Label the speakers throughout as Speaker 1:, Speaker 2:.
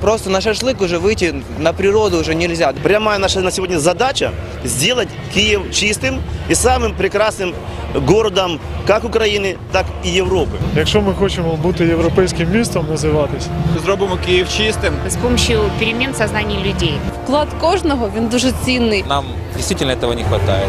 Speaker 1: Просто на шашлык уже выйти на природу уже нельзя.
Speaker 2: Прямая наша на сегодня задача сделать Киев чистым и самым прекрасным городом как Украины, так и Европы.
Speaker 3: Якщо ми хочемо бути європейським містом називатись,
Speaker 4: Зробимо Київ чистим.
Speaker 5: с помощью перемен сознания людей.
Speaker 6: Вклад кожного він дуже цінний.
Speaker 7: Нам действительно этого не хватает.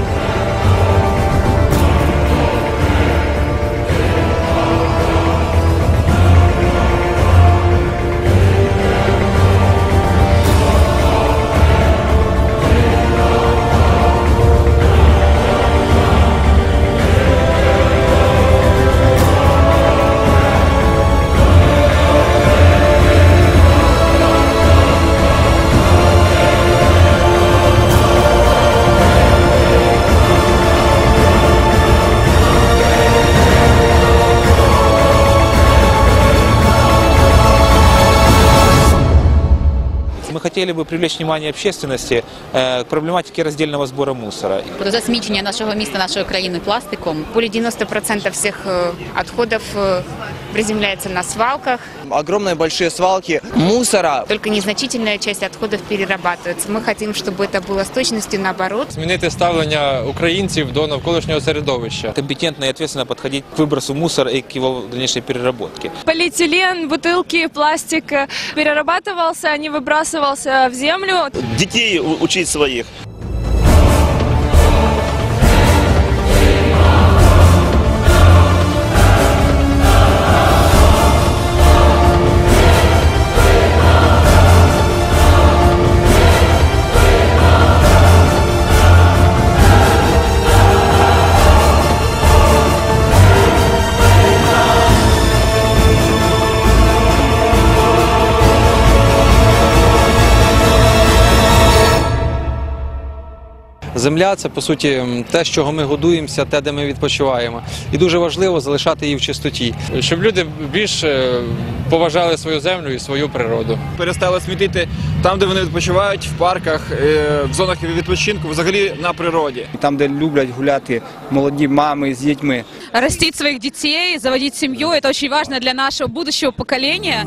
Speaker 7: хотели бы привлечь внимание общественности э, к проблематике раздельного сбора мусора.
Speaker 8: Про засмічення нашого міста, нашої країни пластиком.
Speaker 5: Более 90% всех э, отходов э, приземляется на свалках.
Speaker 1: Огромные большие свалки мусора.
Speaker 5: Только незначительная часть отходов перерабатывается. Мы хотим, чтобы это было с точностью наоборот.
Speaker 9: змінити ставлення українців до навколишнього середовища.
Speaker 7: Компетентно и ответственно подходить к выбросу мусора и к его дальнейшей переработке.
Speaker 6: Полиэтилен, бутылки, пластик э, перерабатывался, не выбрасывался в землю.
Speaker 2: Детей учить своих.
Speaker 9: Земля це по суті те, з чого ми годуємося, те, де ми відпочиваємо. І дуже важливо залишати її в чистоті, щоб люди більше поважали свою землю і свою природу.
Speaker 4: Перестали смітити там, де вони відпочивають, в парках, е, в зонах відпочинку, взагалі на природі.
Speaker 10: там, де люблять гуляти молоді мами з дітьми.
Speaker 6: Растить своих детей, заводить семью. Это очень важно для нашего будущего поколения.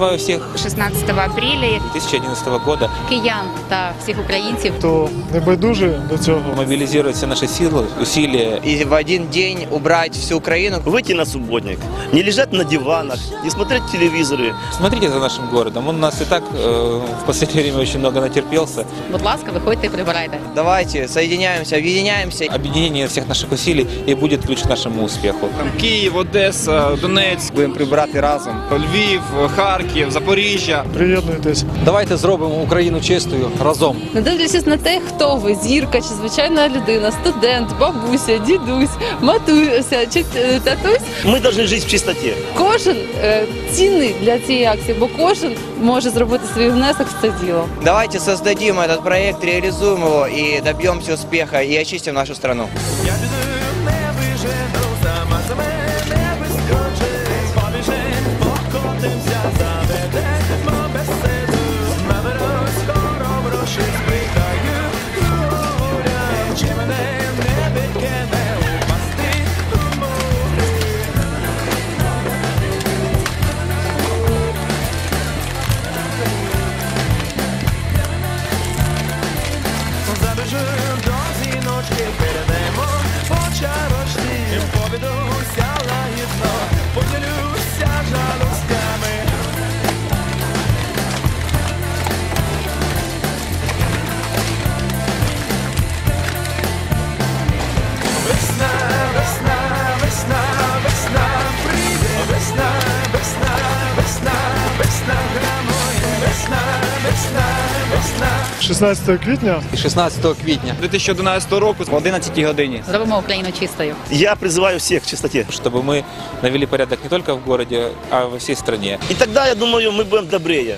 Speaker 7: призываю всех
Speaker 5: 16 апреля
Speaker 7: 2011 года
Speaker 8: Киян та всіх українців
Speaker 3: то не байдуже до цього.
Speaker 7: мобилизировать все наши силы, усилия
Speaker 1: И в один день убрать всю Украину.
Speaker 2: Выйти на субботник, не лежать на диванах, не смотреть телевизоры,
Speaker 7: Смотрите за нашим городом. Он у нас и так э, в последнее время очень много натерпелся.
Speaker 8: Будь ласка, виходьте і прибирайте.
Speaker 1: Давайте соединяемся, объединяемся.
Speaker 7: Объединение всех наших усилий и будет ключ к нашему успеху.
Speaker 4: Там Київ, Одеса, Донецьк,
Speaker 10: Будемо прибрати разом.
Speaker 4: Львів, Харків, Запоріжжя.
Speaker 3: Приєднуйтесь.
Speaker 9: Давайте зробимо Україну чистою разом.
Speaker 6: Не дивлячись на те, хто ви, зірка чи звичайна людина, студент, бабуся, дідусь, матуся чи е, татусь,
Speaker 2: мы должны жить в чистоте.
Speaker 6: кожен е, цінний для цієї акції, бо кожен може зробити свій внесок в це діло.
Speaker 1: Давайте создадим этот проект, реализуем его и добьемся успеха и очистим нашу страну.
Speaker 11: Забежим
Speaker 3: 16 квітня
Speaker 9: І 16 квітня
Speaker 4: 2011 року
Speaker 10: В 11 годині.
Speaker 8: Зробимо Україну чистою.
Speaker 2: Я призываю всех к чистоте.
Speaker 7: Чтобы мы навели порядок не только в городе, а во всей стране.
Speaker 2: И тогда, я думаю, мы будем добрее.